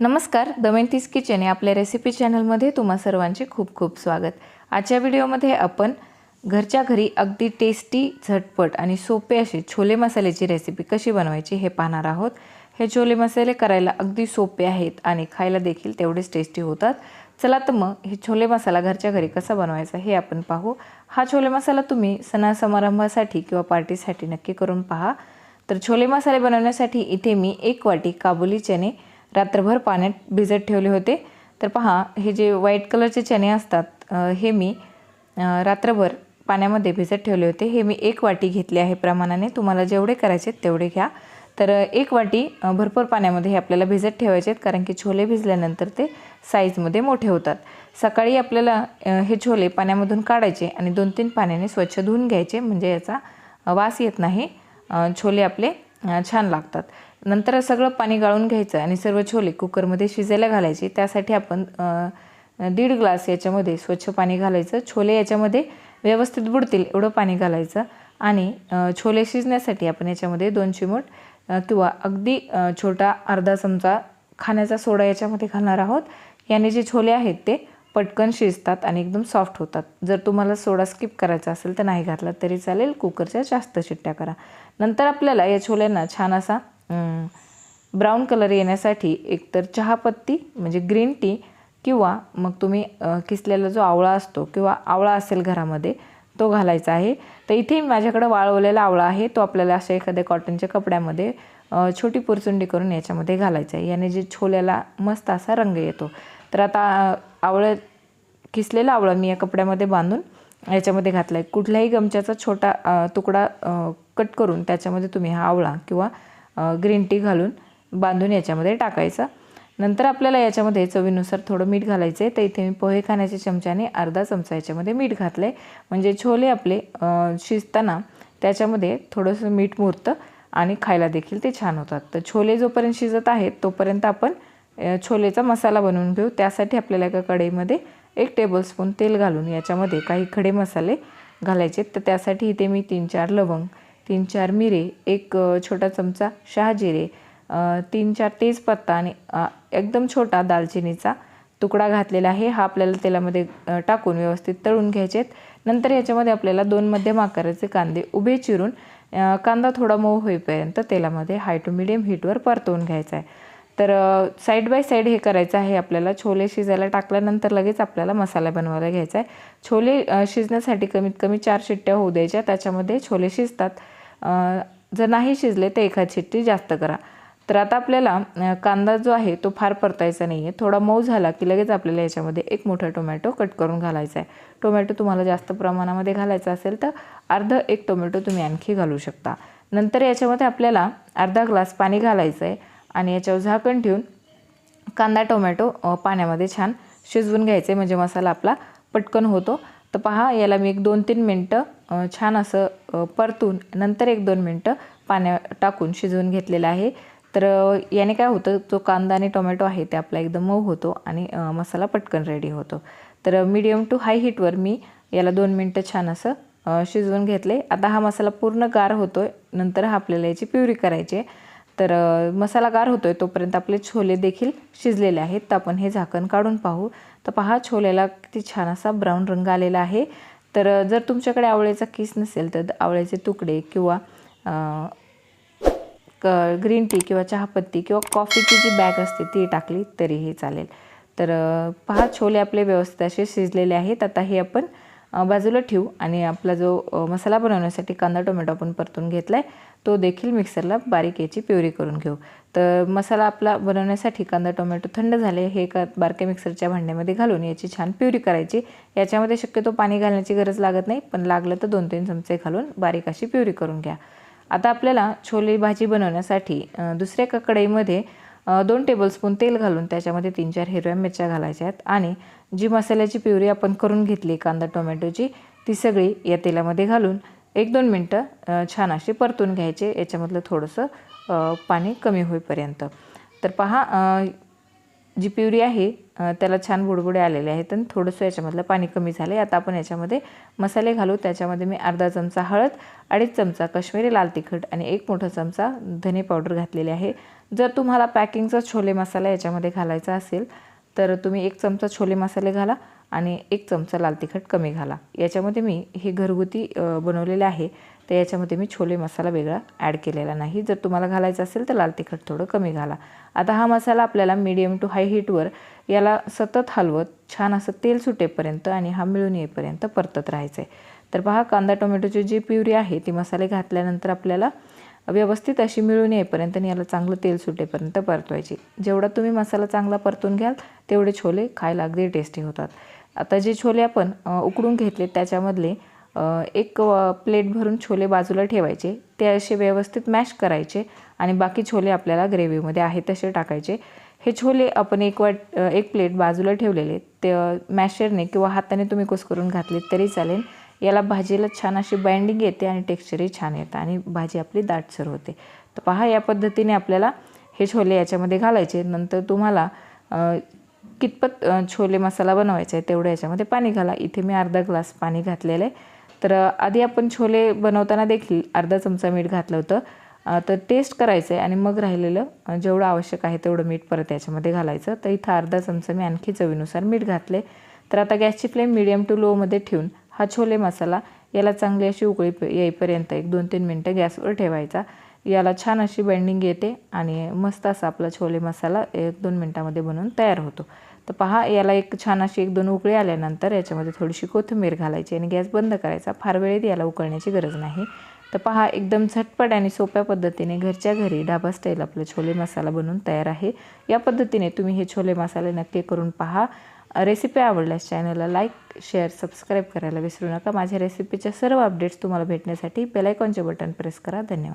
नमस्कार दमेंतीस किचन या आपल्या रेसिपी चॅनलमध्ये तुम्हा सर्वांचे खूप खूप स्वागत. आजच्या व्हिडिओमध्ये आपण घरच्या घरी अगदी टेस्टी झटपट आणि सोपे असे छोले मसाल्याची रेसिपी कशी बनवायची हे पाहणार आहोत. हे छोले मसाले करायला अगदी सोपे आहेत आणि खायला देखील तेवढेच टेस्टी होतात. चला तर मग हे छोले मसाला घरच्या घरी कसा बनवायचा हे आपण पाहू. हा छोले मसाला तुम्ही सणासमारंभासाठी किंवा पार्टीसाठी नक्की करून पहा. तर छोले मसाले बनवण्यासाठी इथे मी एक वाटी काबुली चणे रात्रभर पाण्यात भिजत ठेवले होते. तर पहा हे जे व्हाईट कलरचे चणे असतात हे मी रात्रभर पाण्यामध्ये भिजत ठेवले होते. हे मी एक वाटी घेतले आहे प्रमाणाने. तुम्हाला जेवढे करायचे तेवढे घ्या. तर एक वाटी भरपूर पाण्यामध्ये हे आपल्याला भिजत ठेवायचे आहेत कारण की छोले भिजल्यानंतर ते साईजमध्ये मोठे होतात. सकाळी आपल्याला हे छोले पाण्यामधून काढायचे आणि दोन तीन पाण्याने स्वच्छ धुवून घ्यायचे म्हणजे याचा वास येत नाही. छोले आपले छान लागतात. नंतर सगळं पाणी गाळून घ्यायचं आणि सर्व छोले कुकरमध्ये शिजायला घालायचे. त्यासाठी आपण दीड ग्लास याच्यामध्ये स्वच्छ पाणी घालायचं. छोले याच्यामध्ये व्यवस्थित बुडतील एवढं पाणी घालायचं. आणि छोले शिजण्यासाठी आपण याच्यामध्ये दोन चिमूट किंवा अगदी छोटा अर्धा चमचा खाण्याचा सोडा याच्यामध्ये घालणार आहोत. याने जे छोले आहेत ते पटकन शिजतात आणि एकदम सॉफ्ट होतात. जर तुम्हाला सोडा स्किप करायचा असेल तर नाही घातला तरी चालेल. कुकरच्या जास्त शिट्ट्या करा. नंतर आपल्याला या छोल्यांना छान असा ब्राऊन कलर येण्यासाठी एकतर चहापत्ती म्हणजे ग्रीन टी किंवा मग तुम्ही किसलेला जो आवळा असतो किंवा आवळा असेल घरामध्ये तो घालायचा आहे. तर इथे माझ्याकडं वाळवलेला आवळा आहे तो आपल्याला अशा एखाद्या कॉटनच्या कपड्यामध्ये छोटी पुरचुंडी करून याच्यामध्ये घालायचं आहे. याने जे छोल्याला मस्त असा रंग येतो. तर आता आवळं किसलेला आवळा मी या कपड्यामध्ये बांधून याच्यामध्ये घातला आहे कुठल्याही गमच्याचा छोटा तुकडा कट करून त्याच्यामध्ये तुम्ही हा आवळा किंवा ग्रीन टी घालून बांधून याच्यामध्ये टाकायचा. नंतर आपल्याला याच्यामध्ये चवीनुसार थोडं मीठ घालायचं आहे तर इथे मी पोहे खाण्याच्या चमच्याने अर्धा चमचा याच्यामध्ये मीठ घातलं आहे म्हणजे छोले आपले शिजताना त्याच्यामध्ये थोडंसं मीठ मुरतं आणि खायला देखील ते छान होतात. तर छोले जोपर्यंत शिजत आहेत तोपर्यंत आपण छोलेचा मसाला बनवून घेऊ. त्यासाठी आपल्याला एका कढईमध्ये एक टेबलस्पून तेल घालून याच्यामध्ये काही खडे मसाले घालायचे तर त्यासाठी इथे मी तीन चार लवंग तीन चार मिरे एक छोटा चमचा शहाजिरे तीन चार तेजपत्ता आणि एकदम छोटा दालचिनीचा तुकडा घातलेला आहे. हा आपल्याला तेलामध्ये टाकून व्यवस्थित तळून घ्यायचे आहेत नंतर याच्यामध्ये आपल्याला दोन मध्यम आकाराचे कांदे उभे चिरून कांदा थोडा मऊ होईपर्यंत तेलामध्ये हाय टू मिडियम हीटवर परतवून घ्यायचा आहे. तर साईड बाय साईड हे करायचं आहे आपल्याला. छोले शिजायला टाकल्यानंतर लगेच आपल्याला मसाला बनवायला घ्यायचा आहे. छोले शिजण्यासाठी कमीत कमी चार शिट्ट्या होऊ द्यायच्या. त्याच्यामध्ये छोले शिजतात. जर नाही शिजले तर एखाद शिट्टी जास्त करा. तर आता आपल्याला कांदा जो आहे तो फार परतायचा नाही आहे थोडा मऊ झाला की लगेच आपल्याला याच्यामध्ये एक मोठा टोमॅटो कट करून घालायचा आहे. टोमॅटो तुम्हाला जास्त प्रमाणामध्ये घालायचा असेल तर अर्ध एक टोमॅटो तुम्ही आणखी घालू शकता. नंतर याच्यामध्ये आपल्याला अर्धा ग्लास पाणी घालायचं आहे आणि याच्यावर झाकण ठेवून कांदा टोमॅटो पाण्यामध्ये छान शिजवून घ्यायचे म्हणजे मसाला आपला पटकन होतो. तर पहा याला मी एक दोन तीन मिनटं छान असं परतून नंतर एक दोन मिनटं पाण्या टाकून शिजवून घेतलेलं आहे. तर याने काय होतं जो कांदा आणि टोमॅटो आहे ते आपला एकदम मऊ होतो आणि मसाला पटकन रेडी होतो. तर मीडियम टू हाय हीटवर मी याला दोन मिनटं छान असं शिजवून घेतले. आता हा मसाला पूर्ण गार होतो आहे नंतर हा आपल्याला याची प्युरी करायची आहे. तर मसालागार मसाला गार होतो आहे तोपर्यंत आपले छोले देखील शिजलेले आहेत. तर आपण हे झाकण काढून पाहू. तर पहा छोल्याला किती छान असा ब्राऊन रंग आलेला आहे. तर जर तुमच्याकडे आवळ्याचा किस नसेल तर आवळ्याचे तुकडे किंवा क ग्रीन टी किंवा चहापत्ती किंवा कॉफीची जी बॅग असते ती टाकली तरीही चालेल. तर पहा छोले आपले व्यवस्थित असे शिजलेले आहेत. आता हे आपण बाजूला ठेवू आणि आपला जो मसाला बनवण्यासाठी कांदा टोमॅटो आपण परतून घेतला आहे तो देखील मिक्सरला बारीक याची प्युरी करून घेऊ. तर मसाला आपला बनवण्यासाठी कांदा टोमॅटो थंड झाले हे का बारक्या मिक्सरच्या भांड्यामध्ये घालून याची छान प्युरी करायची. याच्यामध्ये शक्यतो पाणी घालण्याची गरज लागत नाही पण लागलं तर दोन तीन चमचे घालून बारीक अशी प्युरी करून घ्या. आता आपल्याला छोले भाजी बनवण्यासाठी दुसऱ्या एका कढईमध्ये दोन टेबलस्पून तेल घालून त्याच्यामध्ये तीन चार हिरव्या मिरच्या घालायच्या आहेत. आणि जी मसाल्याची प्युरी आपण करून घेतली कांदा टोमॅटोची ती सगळी या तेलामध्ये घालून एक दोन मिनटं छान अशी परतून घ्यायचे. याच्यामधलं थोडंसं पाणी कमी होईपर्यंत. तर पहा जी प्युरी आहे त्याला छान बुडबुडे आलेले आहेत आणि थोडंसं याच्यामधलं पाणी कमी झालं आहे आता आपण याच्यामध्ये मसाले घालू. त्याच्यामध्ये मी अर्धा चमचा हळद अडीच चमचा कश्मीरी लाल तिखट आणि एक मोठा चमचा धने पावडर घातलेली आहे. जर तुम्हाला पॅकिंगचा छोले मसाला याच्यामध्ये घालायचा असेल तर तुम्ही एक चमचा छोले मसाले घाला आणि एक चमचा लाल तिखट कमी घाला. याच्यामध्ये मी हे घरगुती बनवलेले आहे. तर याच्यामध्ये मी छोले मसाला वेगळा ॲड केलेला नाही. जर तुम्हाला घालायचं असेल तर लाल तिखट थोडं कमी घाला. आता हा मसाला आपल्याला मीडियम टू हाय हीटवर याला सतत हलवत छान असं तेल सुटेपर्यंत आणि हा मिळून येईपर्यंत परतत राहायचं आहे तर पहा कांदा टोमॅटोची जी प्युरी आहे ती मसाले घातल्यानंतर आपल्याला व्यवस्थित अशी मिळून येईपर्यंत आणि याला चांगलं तेल सुटेपर्यंत परतवायची. जेवढा तुम्ही मसाला चांगला परतून घ्याल तेवढे छोले खायला अगदी टेस्टी होतात. आता जे छोले आपण उकडून घेतले त्याच्यामधले एक प्लेट भरून छोले बाजूला ठेवायचे. ते असे व्यवस्थित मॅश करायचे आणि बाकी छोले आपल्याला ग्रेव्हीमध्ये आहे तसे टाकायचे. हे छोले आपण एक वाट एक प्लेट बाजूला ठेवलेले. ते मॅशरने किंवा हाताने तुम्ही कुस्करून घातले तरी चालेल. याला भाजीला छान अशी बाइंडिंग येते आणि टेक्स्चरही छान येतं आणि भाजी आपली दाटसर होते. तर पहा या पद्धतीने आपल्याला हे छोले याच्यामध्ये घालायचे. नंतर तुम्हाला कितपत छोले मसाला बनवायचा आहे तेवढं याच्यामध्ये पाणी घाला. इथे मी अर्धा ग्लास पाणी घातलेलं आहे. तर आधी आपण छोले बनवताना देखील अर्धा चमचा मीठ घातलं होतं. तर टेस्ट करायचं आहे आणि मग राहिलेलं जेवढं आवश्यक आहे तेवढं मीठ परत याच्यामध्ये घालायचं. तर इथं अर्धा चमचा मी आणखी चवीनुसार मीठ घातले तर आता गॅसची फ्लेम मिडियम टू लोमध्ये ठेवून हा छोले मसाला याला चांगली अशी उकळी प- येईपर्यंत एक दोन तीन मिनटं गॅसवर ठेवायचा. याला छान अशी बेंडिंग येते आणि मस्त असा आपला छोले मसाला एक दोन मिनटामध्ये बनवून तयार होतो. तर पहा याला एक छान अशी एक दोन उकळी आल्यानंतर याच्यामध्ये थोडीशी कोथिंबीर घालायची आणि गॅस बंद करायचा. फार वेळेत याला उकळण्याची गरज नाही. तर पहा एकदम झटपट आणि सोप्या पद्धतीने घरच्या घरी डाबा स्टाईल आपलं छोले मसाला बनवून तयार आहे. या पद्धतीने तुम्ही हे छोले मसाले नक्की करून पहा. रेसिपी आवडल्यास चॅनलला लाईक शेअर सबस्क्राईब करायला विसरू नका. माझ्या रेसिपीच्या सर्व अपडेट्स तुम्हाला भेटण्यासाठी बेलायकॉनचे बटन प्रेस करा. धन्यवाद.